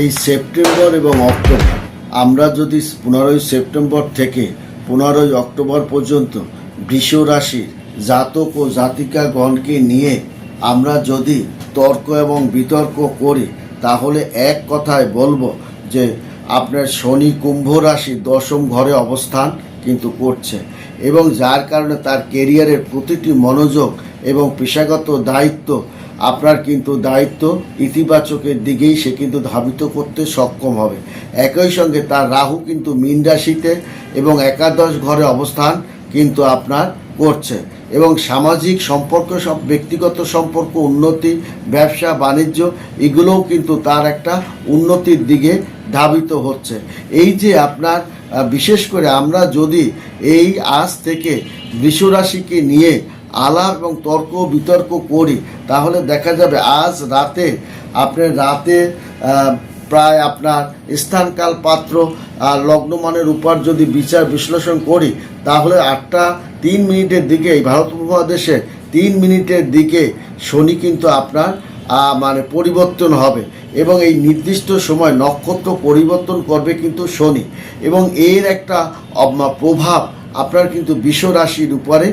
এই সেপ্টেম্বর এবং অক্টোবর। আমরা যদি পনেরোই সেপ্টেম্বর থেকে পনেরোই অক্টোবর পর্যন্ত বৃষ রাশির জাতক ও জাতিকাগণকে নিয়ে আমরা যদি তর্ক এবং বিতর্ক করি, তাহলে এক কথায় বলব যে আপনার শনি কুম্ভ রাশি দশম ঘরে অবস্থান কিন্তু করছে এবং যার কারণে তার কেরিয়ারের প্রতিটি মনোযোগ এবং পেশাগত দায়িত্ব আপনার কিন্তু দায়িত্ব ইতিবাচকের দিকেই সে কিন্তু ধাবিত করতে সক্ষম হবে। একই সঙ্গে তার রাহু কিন্তু মীন রাশিতে এবং একাদশ ঘরে অবস্থান কিন্তু আপনার করছে। এবং সামাজিক সম্পর্ক, সব ব্যক্তিগত সম্পর্ক, উন্নতি, ব্যবসা, বাণিজ্য, এগুলোও কিন্তু তার একটা উন্নতির দিকে ধাবিত হচ্ছে। এই যে আপনার বিশেষ করে আমরা যদি এই আজ থেকে বৃষরাশিকে নিয়ে আলাপ এবং তর্ক, বিতর্ক করি, তাহলে দেখা যাবে আজ রাতে আপনি রাতে প্রায় আপনার স্থানকাল পাত্র আর লগ্নমানের উপর যদি বিচার বিশ্লেষণ করি, তাহলে আটটা তিন মিনিটের দিকে এই ভারত উপমহাদেশে তিন মিনিটের দিকে শনি কিন্তু আপনার মানে পরিবর্তন হবে এবং এই নির্দিষ্ট সময় নক্ষত্র পরিবর্তন করবে কিন্তু শনি এবং এর একটা প্রভাব আপনার কিন্তু বিশ্ব রাশির উপরে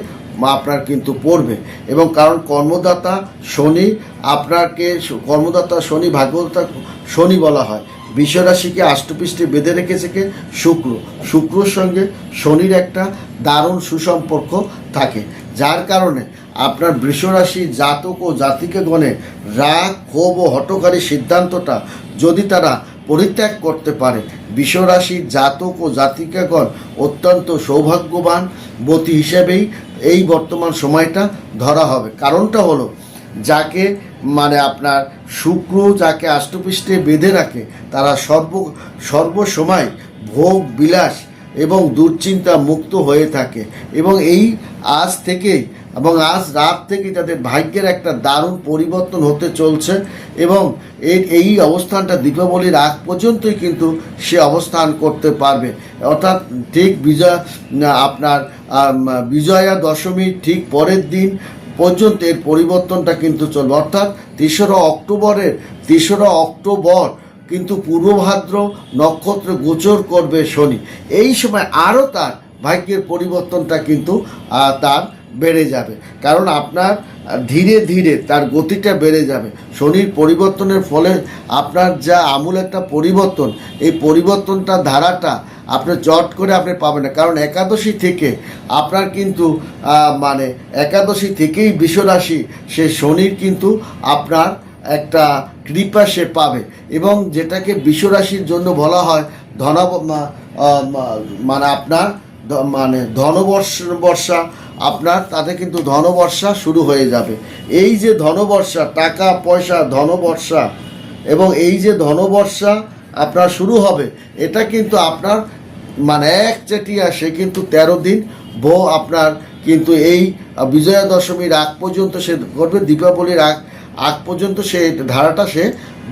আপনার কিন্তু পড়বে। এবং কারণ কর্মদাতা শনি আপনাকে কর্মদাতা শনি ভাগ্যদাতা শনি বলা হয়। বিশ্বরাশিকে আষ্টপৃষ্ঠে বেঁধে রেখেছে কে? শুক্র। শুক্রর সঙ্গে শনির একটা দারুণ সুসম্পর্ক থাকে। যার কারণে আপনার বৃষরাশি জাতক ও জাতিকেগণের রাগ, ক্ষোভ ও হটকারী সিদ্ধান্তটা যদি তারা পরিত্যাগ করতে পারে বিশ্বরাশির জাতক ও জাতিকাগণ অত্যন্ত সৌভাগ্যবান। বতী হিসেবেই এই বর্তমান সময়টা ধরা হবে। কারণটা হলো, যাকে মানে আপনার শুক্র যাকে আষ্টপৃষ্ঠে বেঁধে রাখে, তারা সর্ব, সর্বসময় ভোগ, বিলাস এবং দুশ্চিন্তা মুক্ত হয়ে থাকে। এবং এই আজ থেকেই এবং আজ রাত থেকে তাদের ভাগ্যের একটা দারুণ পরিবর্তন হতে চলছে এবং এর এই অবস্থানটা দীপাবলির আগ পর্যন্তই কিন্তু সে অবস্থান করতে পারবে। অর্থাৎ ঠিক বিজয়, আপনার বিজয়া দশমীর ঠিক পরের দিন পর্যন্ত এর পরিবর্তনটা কিন্তু চলবে। অর্থাৎ তেসরা অক্টোবরের, তেসরা অক্টোবর কিন্তু পূর্বভাদ্র নক্ষত্র গোচর করবে শনি। এই সময় আরও তার ভাগ্যের পরিবর্তনটা কিন্তু তার বেড়ে যাবে। কারণ আপনার, ধীরে ধীরে তার গতিটা বেড়ে যাবে। শনির পরিবর্তনের ফলে আপনার যা আমূল একটা পরিবর্তন, এই পরিবর্তনটা ধারাটা আপনি চট করে আপনি পাবেন না। কারণ একাদশী থেকে আপনার কিন্তু মানে একাদশী থেকেই বিশ্বরাশি, সে শনির কিন্তু আপনার একটা কৃপা সে পাবে। এবং যেটাকে বিশ্বরাশির জন্য বলা হয় ধন মানে আপনার মানে ধনবর্ষ, বর্ষা আপনার তাতে কিন্তু ধনবর্ষা শুরু হয়ে যাবে। এই যে ধনবর্ষা, টাকা, পয়সা, ধনবর্ষা এবং এই যে ধনবর্ষা আপনার শুরু হবে, এটা কিন্তু আপনার মানে এক চেটিয়া, সে কিন্তু তেরো দিন। বউ আপনার কিন্তু এই বিজয়া দশমীর আগ পর্যন্ত সে করবে দীপাবলির আগ আগ পর্যন্ত সে ধারাটা সে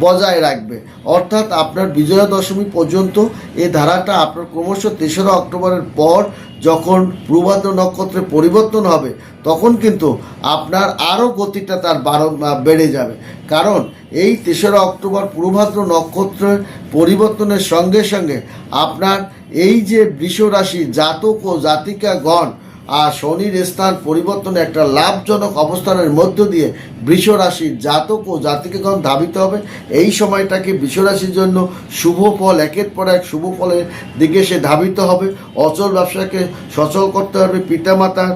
বজায় রাখবে। অর্থাৎ আপনার বিজয়া দশমী পর্যন্ত এই ধারাটা আপনার ক্রমশ তেসরা অক্টোবরের পর যখন পূর্বাদ্র নক্ষত্রে পরিবর্তন হবে, তখন কিন্তু আপনার আরও গতিটা তার বারো বেড়ে যাবে। কারণ এই তেসরা অক্টোবর পূর্বাদ্র নক্ষত্রের পরিবর্তনের সঙ্গে সঙ্গে আপনার এই যে বৃষ রাশি জাতক ও জাতিকাগণ আর শনির স্থান পরিবর্তনে একটা লাভজনক অবস্থানের মধ্য দিয়ে বৃষ রাশির জাতক ও জাতিকাগণ ধাবিত হবে। এই সময়টাকে বৃষ রাশির জন্য শুভ ফল, একের পর এক শুভ ফলের দিকে সে ধাবিত হবে। অচল ব্যবসাকে সচল করতে পারবে, পিতামাতার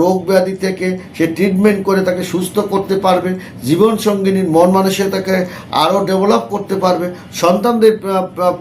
রোগ ব্যাধি থেকে সে ট্রিটমেন্ট করে তাকে সুস্থ করতে পারবে। জীবন সঙ্গিনীর মন মানসিকতাকে আরও ডেভেলপ করতে পারবে। সন্তানদের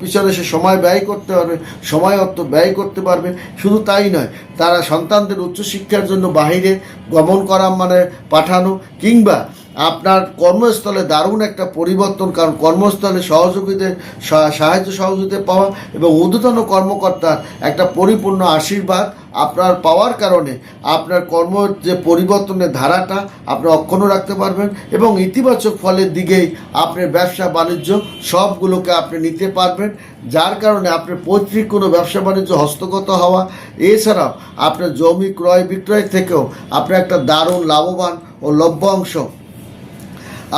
পিছনে সে সময় ব্যয় করতে পারবে, সময় অর্থ ব্যয় করতে পারবে। শুধু তাই নয়, তারা সন্তানদের উচ্চশিক্ষার জন্য বাহিরে গমন করা মানে পাঠানো কিংবা আপনার কর্মস্থলে দারুণ একটা পরিবর্তন, কারণ কর্মস্থলে সহযোগীদের সা- সাহায্য সহযোগিতা পাওয়া এবং ঊর্ধ্বতন কর্মকর্তার একটা পরিপূর্ণ আশীর্বাদ আপনার পাওয়ার কারণে আপনার কর্ম যে পরিবর্তনের ধারাটা আপনি অক্ষুণ্ণ রাখতে পারবেন এবং ইতিবাচক ফলের দিকেই আপনার ব্যবসা বাণিজ্য সবগুলোকে আপনি নিতে পারবেন, যার কারণে আপনার পৈতৃক কোনো ব্যবসা বাণিজ্য হস্তগত হওয়া। এছাড়াও আপনার জমি ক্রয় বিক্রয় থেকেও আপনি একটা দারুণ লাভবান ও লভ্য অংশ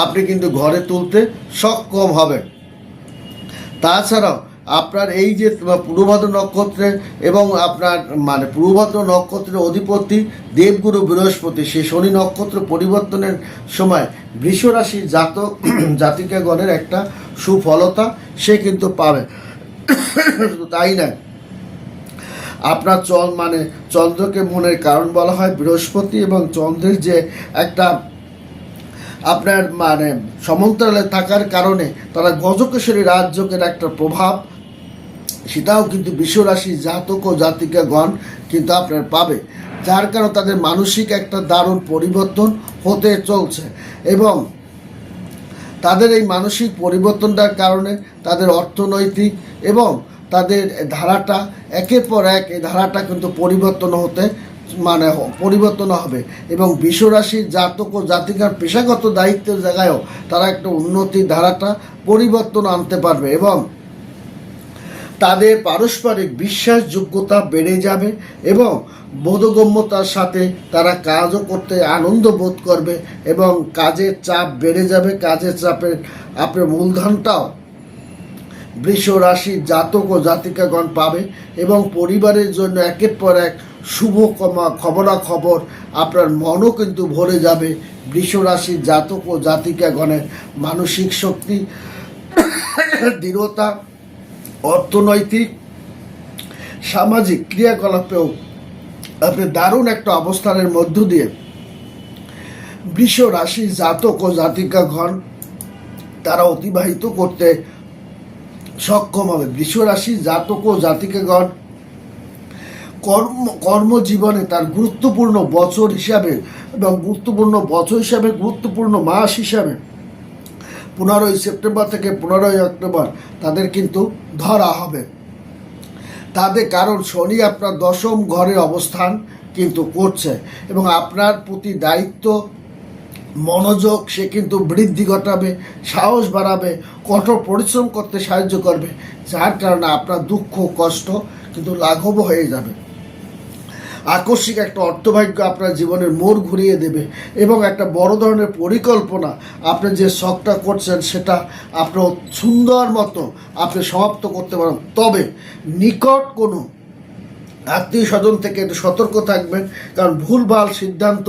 আপনি কিন্তু ঘরে তুলতে সক্ষম হবেন। তাছাড়াও আপনার এই যে পূর্বভাদ্র নক্ষত্রে এবং আপনার মানে পূর্বভাদ্র নক্ষত্রের অধিপতি দেবগুরু বৃহস্পতি, সে শনি নক্ষত্র পরিবর্তনের সময় বৃষ রাশির জাতক, জাতিকাগণের একটা সুফলতা সে কিন্তু পাবে। শুধু তাই নয়, আপনার চল মানে চন্দ্রকে মনের কারণ বলা হয় বৃহস্পতি এবং চন্দ্রের যে একটা আপনার মানে সমান্তরালে থাকার কারণে তারা গজকেশ্বরী রাজযোগের একটা প্রভাব। সেটাও কিন্তু বিশ্বরাশি জাতক ও জাতিকাগণ কিন্তু আপনার পাবে, যার কারণে তাদের মানসিক একটা দারুণ পরিবর্তন হতে চলছে এবং তাদের এই মানসিক পরিবর্তনটার কারণে তাদের অর্থনৈতিক এবং তাদের ধারাটা, একের পর এক এই ধারাটা কিন্তু পরিবর্তন হতে মানে পরিবর্তন হবে। এবং বিশ্বরাশির জাতক ও জাতিকার পেশাগত দায়িত্বের জায়গায়ও তারা একটা উন্নতির ধারাটা পরিবর্তন আনতে পারবে এবং তাদের পারস্পরিক বিশ্বাসযোগ্যতা বেড়ে যাবে এবং বোধগম্যতার সাথে তারা কাজও করতে আনন্দ বোধ করবে এবং কাজের চাপ বেড়ে যাবে। কাজের চাপের আপনার মূলধনটাও বৃষ রাশির জাতক ও জাতিকাগণ পাবে এবং পরিবারের জন্য একের পর এক শুভ খবরাখবর। আপনার মনও কিন্তু ভরে যাবে। বৃষ রাশির জাতক ও জাতিকাগণের মানসিক শক্তি, দৃঢ়তা, অর্থনৈতিক, সামাজিক ক্রিয়াকলাপেও আপনি দারুণ একটা অবস্থানের মধ্য দিয়ে বৃষ জাতক ও জাতিকাগণ, তারা অতিবাহিত করতে সক্ষম হবে। বৃষ জাতক ও জাতিকাগণ কর্ম, কর্মজীবনে তার গুরুত্বপূর্ণ বছর হিসাবে এবং গুরুত্বপূর্ণ বছর হিসাবে গুরুত্বপূর্ণ মাস হিসাবে পনেরোই সেপ্টেম্বর থেকে পনেরোই অক্টোবর তাদের কিন্তু ধরা হবে। তাদের কারণ শনি আপনার দশম ঘরে অবস্থান কিন্তু করছে এবং আপনার প্রতি দায়িত্ব, মনোযোগ, সে কিন্তু বৃদ্ধি ঘটাবে, সাহস বাড়াবে, কঠোর পরিশ্রম করতে সাহায্য করবে, যার কারণে আপনার দুঃখ, কষ্ট কিন্তু লাঘব হয়ে যাবে। আকস্মিক একটা অর্থভাগ্য আপনার জীবনের মোড় ঘুরিয়ে দেবে এবং একটা বড় ধরনের পরিকল্পনা আপনি যে শখটা করছেন সেটা আপনার সুন্দর মতো আপনি সমাপ্ত করতে পারেন। তবে নিকট কোনো আত্মীয় স্বজন থেকে একটু সতর্ক থাকবেন, কারণ ভুলভাল সিদ্ধান্ত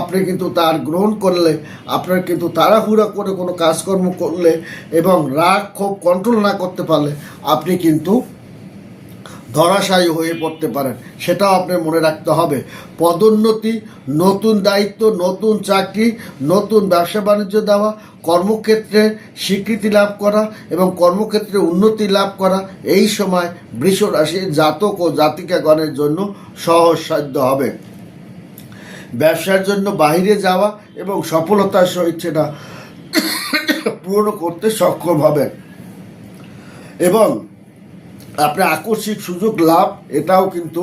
আপনি কিন্তু তার গ্রহণ করলে, আপনার কিন্তু তাড়াহুড়া করে কোনো কাজকর্ম করলে এবং রাগ, ক্ষোভ কন্ট্রোল না করতে পারলে আপনি কিন্তু ধরাশায়ী হয়ে পড়তে পারেন। সেটাও আপনার মনে রাখতে হবে। পদোন্নতি, নতুন দায়িত্ব, নতুন চাকরি, নতুন ব্যবসা বাণিজ্য দেওয়া, কর্মক্ষেত্রে স্বীকৃতি লাভ করা এবং কর্মক্ষেত্রে উন্নতি লাভ করা, এই সময় বৃষ রাশির জাতক ও জাতিকাগণের জন্য সহজসাধ্য হবে। ব্যবসার জন্য বাইরে যাওয়া এবং সফলতার সহিত সেটা পূরণ করতে সক্ষম হবেন। এবং আপনার আকস্মিক সুযোগ লাভ, এটাও কিন্তু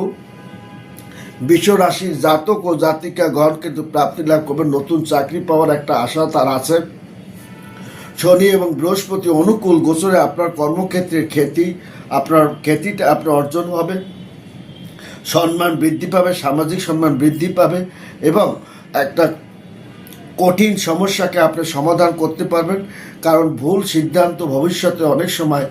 বিশ্ব রাশির জাতক ও জাতিকাগণ কিন্তু প্রাপ্তি লাভ করবে নতুন চাকরি পাওয়ার একটা আশা তার আছে। শনি এবং বৃহস্পতি অনুকূল গোচরে আপনার কর্মক্ষেত্রের খ্যাতি আপনার খ্যাতিটা আপনার অর্জন হবে। সম্মান বৃদ্ধি পাবে, সামাজিক সম্মান বৃদ্ধি পাবে এবং একটা কঠিন সমস্যাকে আপনি সমাধান করতে পারবেন। কারণ ভুল সিদ্ধান্ত ভবিষ্যতে অনেক সময়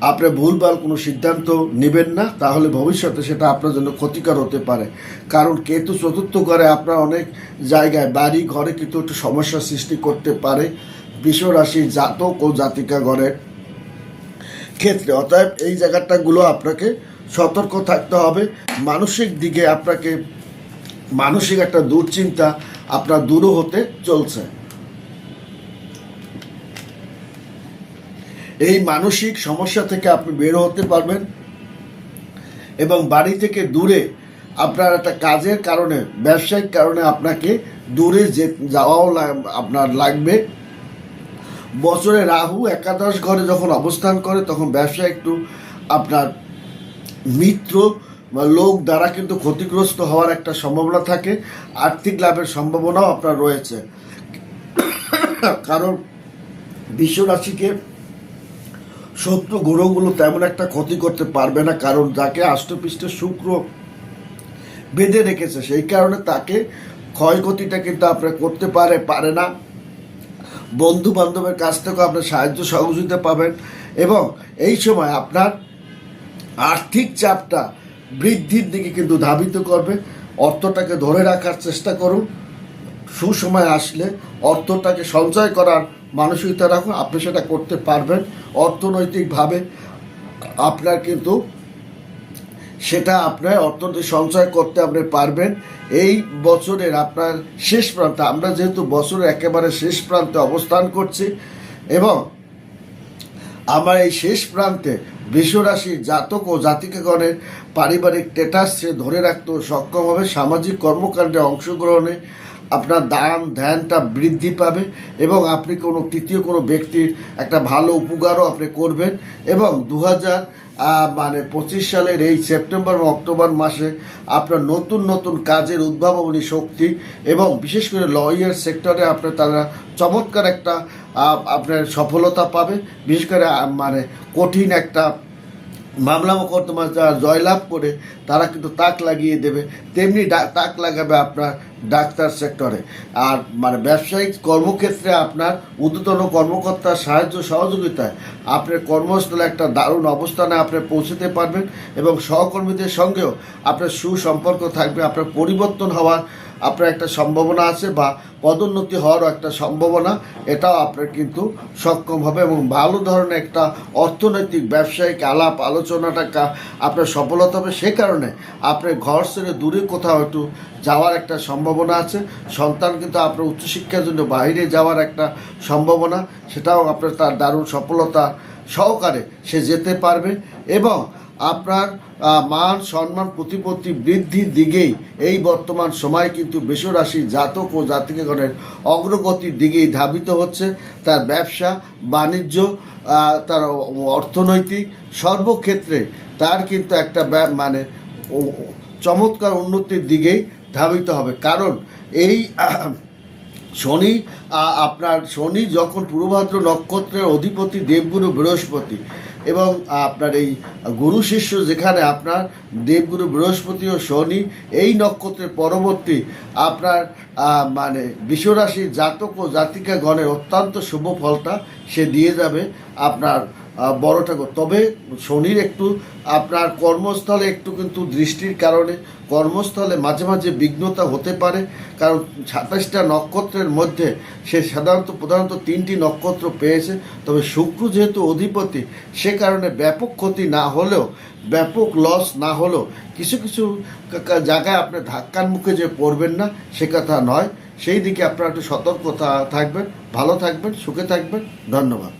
আপনি ভুলভাল কোনো সিদ্ধান্ত নেবেন না, তাহলে ভবিষ্যতে সেটা আপনার জন্য ক্ষতিকর হতে পারে। কারণ কেতু চতুর্থ ঘরে আপনার অনেক জায়গায় বাড়ি, ঘরে কিন্তু একটু সমস্যা সৃষ্টি করতে পারে। বিশ্ব রাশির জাতক ও জাতিকা ঘরের ক্ষেত্রে। অতএব এই জায়গাটাগুলো আপনাকে সতর্ক থাকতে হবে। মানসিক দিকে আপনাকে মানসিক একটা দুশ্চিন্তা আপনার দূরও হতে চলছে। এই মানসিক সমস্যা থেকে আপনি বের হতে পারবেন এবং বাড়ি থেকে দূরে আপনার একটা কাজের কারণে, ব্যবসায়িক কারণে আপনাকে দূরে যে যাওয়াও আপনার লাগবে। বছরে রাহু একাদশ ঘরে যখন অবস্থান করে, তখন ব্যবসা একটু আপনার মিত্র বা লোক দ্বারা কিন্তু ক্ষতিগ্রস্ত হওয়ার একটা সম্ভাবনা থাকে। আর্থিক লাভের সম্ভাবনাও আপনার রয়েছে। কারণ বিশ্ব রাশিকে শত্রু গ্রহগুলো তেমন একটা ক্ষতি করতে পারবে না, কারণ যাকে আষ্টপৃষ্ঠে শুক্র বেঁধে রেখেছে, সেই কারণে তাকে ক্ষয়ক্ষতিটা কিন্তু আপনার করতে পারে পারে না। বন্ধু বান্ধবের কাছ থেকেও আপনার সাহায্য সহযোগিতা পাবেন এবং এই সময় আপনার আর্থিক চাপটা বৃদ্ধির দিকে কিন্তু ধাবিত করবে। অর্থটাকে ধরে রাখার চেষ্টা করুন। সুসময় আসলে অর্থটাকে সঞ্চয় করার মানসিকতা রাখুন, আপনি সেটা করতে পারবেন। অর্থনৈতিকভাবে আপনার কিন্তু সেটা আপনার অর্থনৈতিক সঞ্চয় করতে আপনি পারবেন। এই বছরের আপনার শেষ প্রান্তে, আমরা যেহেতু বছরের একেবারে শেষ প্রান্তে অবস্থান করছি এবং আমার এই শেষ প্রান্তে বৃষরাশি জাতক ও জাতিকাগণের পারিবারিক স্ট্যাটাস সে ধরে রাখতে সক্ষম হবে। সামাজিক কর্মকাণ্ডে অংশগ্রহণে আপনার দান ধ্যানটা বৃদ্ধি পাবে এবং আপনি কোনো তৃতীয় কোনো ব্যক্তির একটা ভালো উপকারও আপনি করবেন এবং দু হাজার মানে পঁচিশ সালের এই সেপ্টেম্বর ও অক্টোবর মাসে আপনার নতুন নতুন কাজের উদ্ভাবনী শক্তি এবং বিশেষ করে লয়ার সেক্টরে আপনার তারা চমৎকার একটা আপনার সফলতা পাবে। বিশেষ করে মানে কঠিন একটা মামলা মোকদ্দমা যারা জয়লাভ করে, তারা কিন্তু তাক লাগিয়ে দেবে। তেমনি তাক লাগাবে আপনার ডাক্তার সেক্টরে। আর মানে ব্যবসায়িক কর্মক্ষেত্রে আপনার ঊর্ধ্বতন কর্মকর্তার সাহায্য সহযোগিতায় আপনার কর্মস্থলে একটা দারুণ অবস্থানে আপনি পৌঁছতে পারবেন এবং সহকর্মীদের সঙ্গেও আপনার সুসম্পর্ক থাকবে, আপনার পরিবর্তন হওয়ার আপনার একটা সম্ভাবনা আছে বা পদোন্নতি হওয়ারও একটা সম্ভাবনা, এটাও আপনার কিন্তু সক্ষম হবে এবং ভালো ধরনের একটা অর্থনৈতিক ব্যবসায়িক আলাপ আলোচনাটা আপনার সফলতা হবে। সে কারণে আপনার ঘর ছেড়ে দূরে কোথাও একটু যাওয়ার একটা সম্ভাবনা আছে। সন্তান কিন্তু আপনার উচ্চশিক্ষার জন্য বাইরে যাওয়ার একটা সম্ভাবনা, সেটাও আপনার তার দারুণ সফলতা সহকারে সে যেতে পারবে এবং আপনার মান, সম্মান, প্রতিপত্তি বৃদ্ধির দিকেই এই বর্তমান সময় কিন্তু বেসরাশি জাতক ও জাতিকাগণের অগ্রগতির দিকেই ধাবিত হচ্ছে। তার ব্যবসা, বাণিজ্য তার অর্থনৈতিক সর্বক্ষেত্রে তার কিন্তু একটা মানে চমৎকার উন্নতির দিকেই ধাবিত হবে। কারণ এই শনি আপনার শনি যখন পূর্বভাদ্র নক্ষত্রের অধিপতি দেবগুরু বৃহস্পতি এবং আপনার এই গুরু শিষ্য যেখানে আপনার দেবগুরু বৃহস্পতি ও শনি, এই নক্ষত্রের পরবর্তী আপনার মানে বিশ্বরাশি জাতক ও জাতিকা গণের অত্যন্ত শুভ ফলটা সে দিয়ে যাবে। আপনার বড় ঠাকুর। তবে শনির একটু, আপনার কর্মস্থলে একটু কিন্তু দৃষ্টির কারণে কর্মস্থলে মাঝে মাঝে বিঘ্নতা হতে পারে, কারণ সাতাশটা নক্ষত্রের মধ্যে সে সাধারণত প্রধানত তিনটি নক্ষত্র পেয়েছে। তবে শুক্র যেহেতু অধিপতি, সে কারণে ব্যাপক ক্ষতি না হলেও, ব্যাপক লস না হলেও কিছু কিছু জায়গায় আপনি ধাক্কার মুখে যে পড়বেন না, সে কথা নয়। সেই দিকে আপনারা একটু সতর্কতা থাকবেন। ভালো থাকবেন, সুখে থাকবেন। ধন্যবাদ।